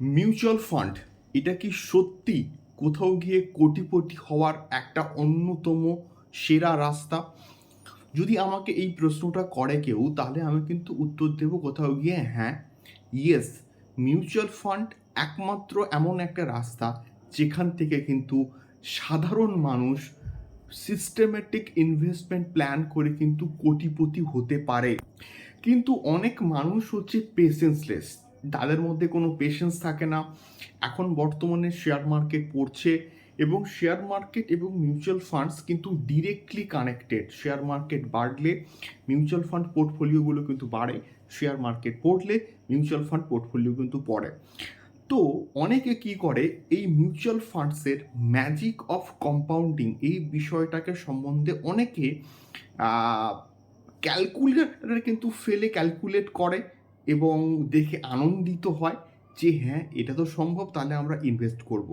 Mutual fund, এটা কি সত্যি কোথাও গিয়ে কোটিপতি হওয়ার একটা অন্যতম সেরা রাস্তা? যদি আমাকে এই প্রশ্নটা করে কেউ, তাহলে আমি কিন্তু উত্তর দেব কোথাও গিয়ে হ্যাঁ ইয়েস মিউচুয়াল ফান্ড একমাত্র এমন একটা রাস্তা যেখান থেকে কিন্তু সাধারণ মানুষ সিস্টেমেটিক ইনভেস্টমেন্ট প্ল্যান করে কিন্তু কোটিপতি হতে পারে। কিন্তু অনেক মানুষ হচ্ছে পেশেন্সলেস তাদের মধ্যে কোনো পেশেন্স থাকে না। এখন বর্তমানে শেয়ার মার্কেট পড়ছে এবং শেয়ার মার্কেট এবং মিউচুয়াল ফান্ডস কিন্তু ডিরেক্টলি কানেক্টেড শেয়ার মার্কেট বাড়লে মিউচুয়াল ফান্ড পোর্টফোলিওগুলো কিন্তু বাড়ে শেয়ার মার্কেট পড়লে মিউচুয়াল ফান্ড পোর্টফোলিও কিন্তু পড়ে। তো অনেকে কি করে, এই মিউচুয়াল ফান্ডসের ম্যাজিক অফ কম্পাউন্ডিং এই বিষয়টাকে সম্বন্ধে অনেকে ক্যালকুলেটারে কিন্তু ফেলে ক্যালকুলেট করে। এবং দেখে আনন্দিত হয় যে হ্যাঁ এটা তো সম্ভব, তাহলে আমরা ইনভেস্ট করব।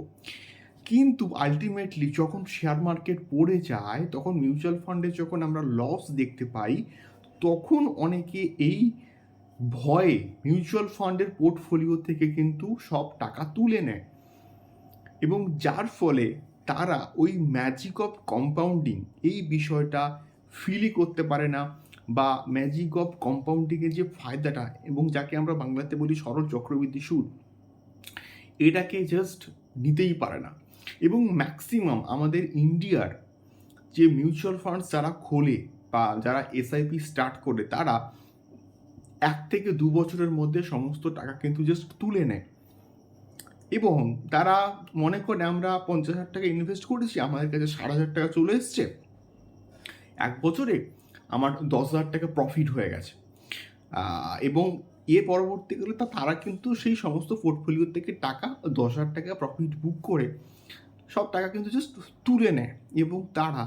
কিন্তু আলটিমেটলি যখন শেয়ার মার্কেট পড়ে যায়, তখন মিউচুয়াল ফান্ডে যখন আমরা লস দেখতে পাই, তখন অনেকে এই ভয়ে মিউচুয়াল ফান্ডের পোর্টফোলিও থেকে কিন্তু সব টাকা তুলে নেয়। এবং যার ফলে তারা ওই ম্যাজিক অফ কম্পাউন্ডিং এই বিষয়টা ফিলই করতে পারে না। বা ম্যাজিক অফ কম্পাউন্ডিংয়ের যে ফায়দাটা এবং যাকে আমরা বাংলাতে বলি সরল চক্রবৃদ্ধি সুদ, এটাকে জাস্ট নিতেই পারে না। এবং ম্যাক্সিমাম আমাদের ইন্ডিয়ার যে মিউচুয়াল ফান্ডস যারা খোলে বা যারা এসআইপি স্টার্ট করে, তারা এক থেকে দু বছরের মধ্যে সমস্ত টাকা কিন্তু জাস্ট তুলে নেয়। এবং তারা মনে করে আমরা পঞ্চাশ হাজার টাকা ইনভেস্ট করেছি, আমাদের কাছে ষাট হাজার টাকা চলে এসছে। এক বছরে আমার দশ হাজার টাকা প্রফিট হয়ে গেছে। এবং এ পরবর্তীকালে তা, তারা কিন্তু সেই সমস্ত পোর্টফোলিও থেকে টাকা, দশ হাজার টাকা প্রফিট বুক করে সব টাকা কিন্তু জাস্ট তুলে নেয় এবং তারা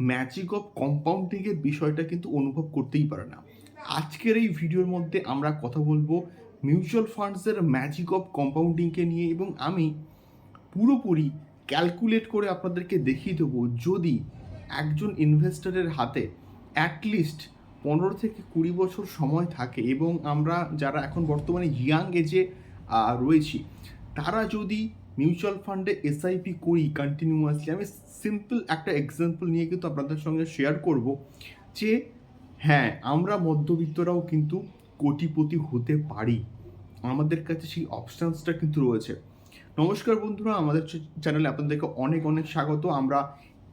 ম্যাজিক অফ কম্পাউন্ডিংয়ের বিষয়টা কিন্তু অনুভব করতেই পারে না। আজকের এই ভিডিওর মধ্যে আমরা কথা বলব মিউচুয়াল ফান্ডসের ম্যাজিক অফ কম্পাউন্ডিংকে নিয়ে এবং আমি পুরোপুরি ক্যালকুলেট করে আপনাদেরকে দেখিয়ে দেবো যদি একজন ইনভেস্টরের হাতে অ্যাটলিস্ট পনেরো থেকে কুড়ি বছর সময় থাকে এবং আমরা যারা এখন বর্তমানে ইয়াং এজে রয়েছি, তারা যদি মিউচুয়াল ফান্ডে এসআইপি করি কন্টিনিউয়াসলি আমি সিম্পল একটা এক্সাম্পল নিয়ে কিন্তু আপনাদের সঙ্গে শেয়ার করব যে হ্যাঁ আমরা মধ্যবিত্তরাও কিন্তু কোটিপতি হতে পারি। আমাদের কাছে সেই অপশানসটা কিন্তু রয়েছে। নমস্কার বন্ধুরা, আমাদের চ্যানেলে আপনাদেরকে অনেক অনেক স্বাগত। আমরা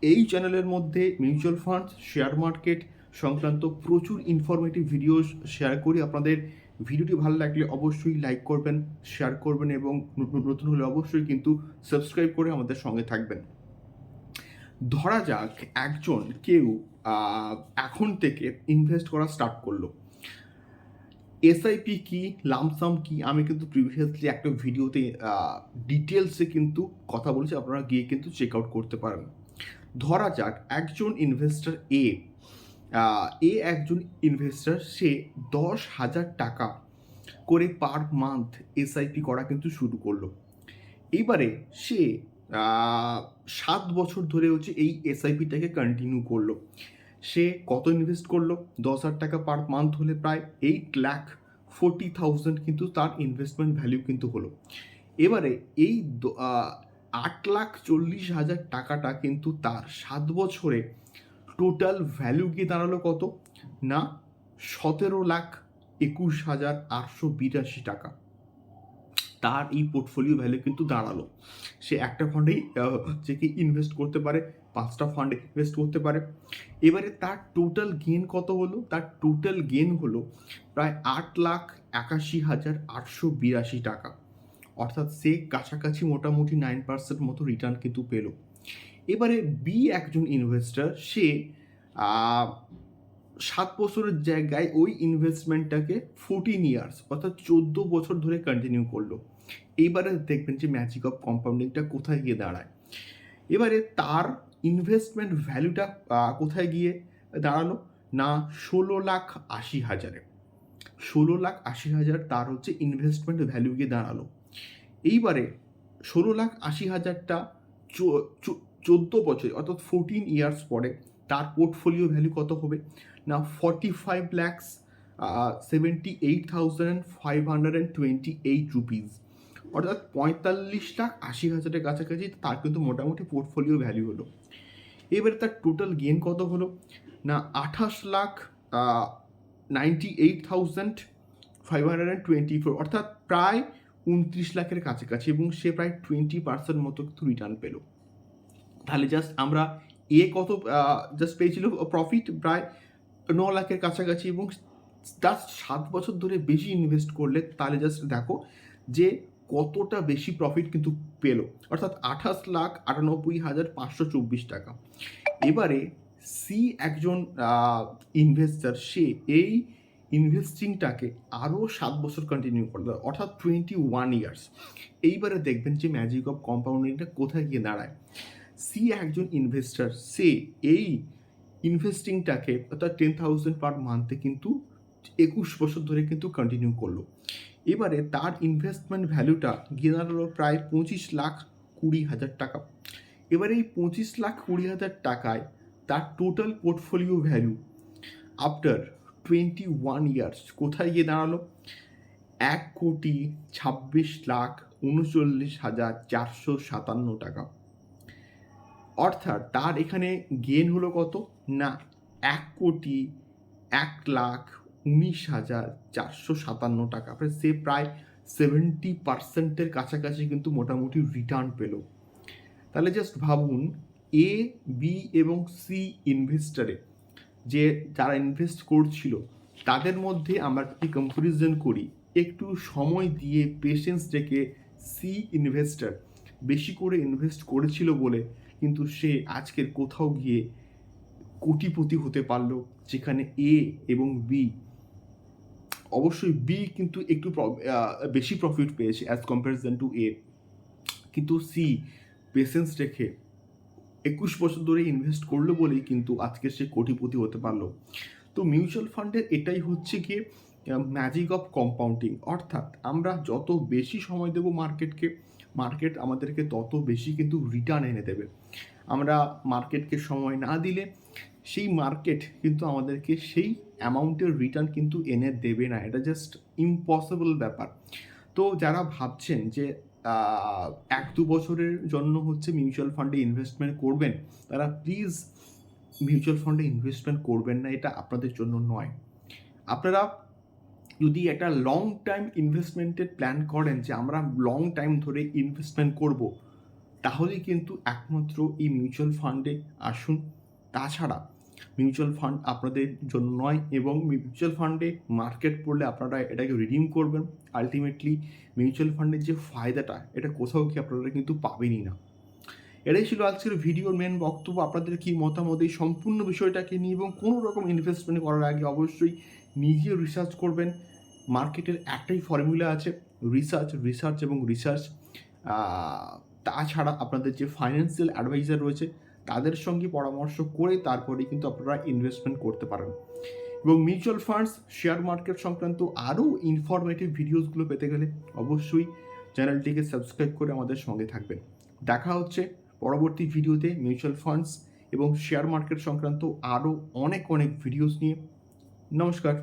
এই চ্যানেলের মধ্যে মিউচুয়াল ফান্ড শেয়ার মার্কেট সংক্রান্ত প্রচুর ইনফরমেটিভ ভিডিও শেয়ার করি। আপনাদের ভিডিওটি ভালো লাগলে অবশ্যই লাইক করবেন শেয়ার করবেন এবং নতুন হলে অবশ্যই কিন্তু সাবস্ক্রাইব করে আমাদের সঙ্গে থাকবেন। ধরা যাক একজন কেউ এখন থেকে ইনভেস্ট করা স্টার্ট করল। এসআইপি কি লামসাম কি, আমি কিন্তু প্রিভিয়াসলি একটা ভিডিওতে ডিটেলসে কিন্তু কথা বলেছি, আপনারা গিয়ে কিন্তু চেক আউট করতে পারেন। ধরা যাক, একজন ইনভেস্টর এ এ একজন ইনভেস্টর সে দশ হাজার টাকা করে পার মান্থ এসআইপি করা কিন্তু শুরু করল। এবারে সে সাত বছর ধরে হচ্ছে এই এসআইপিটাকে কন্টিনিউ করল। সে কত ইনভেস্ট করল? দশ হাজার টাকা পার মান্থ হলে প্রায় এইট লাখ ফোরটি থাউজেন্ড কিন্তু তার ইনভেস্টমেন্ট ভ্যালু কিন্তু হলো। এবারে এই আট লাখ চল্লিশ হাজার টাকাটা কিন্তু তার সাত বছরে টোটাল ভ্যালু গিয়ে দাঁড়াল কত? না, সতেরো লাখ একুশ হাজার আটশো বিরাশি টাকা। তার এই পোর্টফোলিও ভ্যালু কিন্তু দাঁড়াল। সে একটা ফান্ডেই যে কি ইনভেস্ট করতে পারে, পাঁচটা ফান্ডে ইনভেস্ট করতে পারে। এবারে তার টোটাল গেন কত হলো? তার টোটাল গেন হলো প্রায় আট লাখ একাশি হাজার আটশো বিরাশি টাকা। অর্থাৎ সে কাছাকাছি মোটামুটি নাইন পার্সেন্ট মতো রিটার্ন কিন্তু পেল। এবারে বি একজন ইনভেস্টর সে সাত বছরের জায়গায় ওই ইনভেস্টমেন্টটাকে ফোরটিন ইয়ার্স অর্থাৎ চোদ্দ বছর ধরে কন্টিনিউ করল। এইবারে দেখবেন যে ম্যাজিক অফ কম্পাউন্ডিংটা কোথায় গিয়ে দাঁড়ায়। এবারে তার ইনভেস্টমেন্ট ভ্যালুটা কোথায় গিয়ে দাঁড়াল? না, ষোলো লাখ আশি হাজারে। ষোলো লাখ আশি হাজার তার হচ্ছে ইনভেস্টমেন্ট ভ্যালু গিয়ে দাঁড়াল। এইবারে ষোলো লাখ আশি হাজারটা চোদ্দ বছর, অর্থাৎ ফোরটিন ইয়ার্স পরে তার পোর্টফোলিও ভ্যালু কত হবে? না forty five lakhs seventy eight thousand five hundred and twenty eight rupees অর্থাৎ পঁয়তাল্লিশ লাখ আশি হাজারের কাছাকাছি তার কিন্তু মোটামুটি পোর্টফোলিও ভ্যালু হলো। এবারে তার টোটাল গেন কত হলো? না, আঠাশ lakh ninety eight thousand five hundred and twenty four অর্থাৎ প্রায় উনত্রিশ লাখের কাছাকাছি এবং সে প্রায় টোয়েন্টি পার্সেন্ট মতো কিন্তু রিটার্ন পেল। তাহলে জাস্ট আমরা এ কত জাস্ট পেয়েছিল প্রফিট প্রায় ন লাখের কাছাকাছি এবং জাস্ট সাত বছর ধরে বেশি ইনভেস্ট করলে, তাহলে জাস্ট দেখো যে কতটা বেশি প্রফিট কিন্তু পেল। অর্থাৎ আঠাশ লাখ আটানব্বই হাজার পাঁচশো চব্বিশ টাকা। এবারে সি একজন ইনভেস্টার সে এই ইনভেস্টিংটাকে আরও সাত বছর কন্টিনিউ করল অর্থাৎ টোয়েন্টি ওয়ান ইয়ার্স এইবারে দেখবেন যে ম্যাজিক অফ কম্পাউন্ডিংটা কোথায় গিয়ে দাঁড়ায়? সি একজন ইনভেস্টার সে এই ইনভেস্টিংটাকে অর্থাৎ টেন থাউজেন্ড পার মান্থে কিন্তু একুশ বছর ধরে কিন্তু কন্টিনিউ করল। এবারে তার ইনভেস্টমেন্ট ভ্যালুটা গিয়ে দাঁড়াল প্রায় পঁচিশ লাখ কুড়ি হাজার টাকা। এবারে এই পঁচিশ লাখ কুড়ি হাজার টাকায় তার total portfolio value after twenty one years কোথায় গিয়ে দাঁড়াল? এক কোটি ছাব্বিশ লাখ উনচল্লিশ হাজার চারশো সাতান্ন টাকা। অর্থাৎ তার এখানে গেন হলো কত? না, এক কোটি এক লাখ উনিশ হাজার চারশো সাতান্ন টাকা। মানে সে প্রায় সেভেন্টি পার্সেন্টের কাছাকাছি কিন্তু মোটামুটি রিটার্ন পেল। তাহলে জাস্ট ভাবুন এ বি এবং সি ইনভেস্টারে যে যারা ইনভেস্ট করছিল, তাদের মধ্যে আমরা যদি কম্পারিজন করি। একটু সময় দিয়ে পেশেন্স রেখে সি ইনভেস্টার বেশি করে ইনভেস্ট করেছিল বলে কিন্তু সে আজকের কোথাও গিয়ে কোটিপতি হতে পারল, যেখানে এ এবং বি অবশ্যই বি কিন্তু একটু বেশি প্রফিট পেয়েছে অ্যাজ কম্প্যারিজন টু এ কিন্তু সি পেশেন্স রেখে একুশ বছর ধরে ইনভেস্ট করল বলেই কিন্তু আজকে সে কোটিপতি হতে পারল। তো মিউচুয়াল ফান্ডের এটাই হচ্ছে গিয়ে ম্যাজিক অফ কম্পাউন্ডিং অর্থাৎ আমরা যত বেশি সময় দেব মার্কেটকে মার্কেট আমাদেরকে তত বেশি কিন্তু রিটার্ন এনে দেবে। আমরা মার্কেটকে সময় না দিলে সেই মার্কেট কিন্তু আমাদেরকে সেই অ্যামাউন্টের রিটার্ন কিন্তু এনে দেবে না। এটা জাস্ট ইম্পসিবল ব্যাপার। তো যারা ভাবছেন যে এক দু বছরের জন্য হচ্ছে মিউচুয়াল ফান্ডে ইনভেস্টমেন্ট করবেন। তারা প্লিজ মিউচুয়াল ফান্ডে ইনভেস্টমেন্ট করবেন না, এটা আপনাদের জন্য নয়। আপনারা যদি একটা লং টাইম ইনভেস্টমেন্টের প্ল্যান করেন যে আমরা লং টাইম ধরে ইনভেস্টমেন্ট করব তাহলে কিন্তু একমাত্র এই মিউচুয়াল ফান্ডে আসুন। তাছাড়া মিউচুয়াল ফান্ড আপনাদের জন্য নয় এবং মিউচুয়াল ফান্ডে মার্কেট পড়লে আপনারা এটাকে রিডিম করবেন। আলটিমেটলি মিউচুয়াল ফান্ডের যে ফায়দাটা, এটা কোথাও কি আপনারা কিন্তু পাবেনই না। এটাই ছিল আজকের ভিডিওর মেন বক্তব্য। আপনাদের কি মতামত এই সম্পূর্ণ বিষয়টাকে নিয়ে এবং কোনো রকম ইনভেস্টমেন্ট করার আগে অবশ্যই নিজে রিসার্চ করবেন। মার্কেটের একটাই ফর্মুলা আছে রিসার্চ রিসার্চ এবং রিসার্চ তাছাড়া আপনাদের যে ফাইন্যান্সিয়াল অ্যাডভাইজার রয়েছে তাদের সঙ্গে পরামর্শ করে তারপরে কিন্তু আপনারা ইনভেস্টমেন্ট করতে পারেন। এবং মিউচুয়াল ফান্ডস শেয়ার মার্কেট সংক্রান্ত আরও ইনফরমেটিভ ভিডিওসগুলো পেতে গেলে অবশ্যই চ্যানেলটিকে সাবস্ক্রাইব করে আমাদের সঙ্গে থাকবেন। দেখা হচ্ছে পরবর্তী ভিডিওতে মিউচুয়াল ফান্ডস এবং শেয়ার মার্কেট সংক্রান্ত আরও অনেক অনেক ভিডিওস নিয়ে। নমস্কার।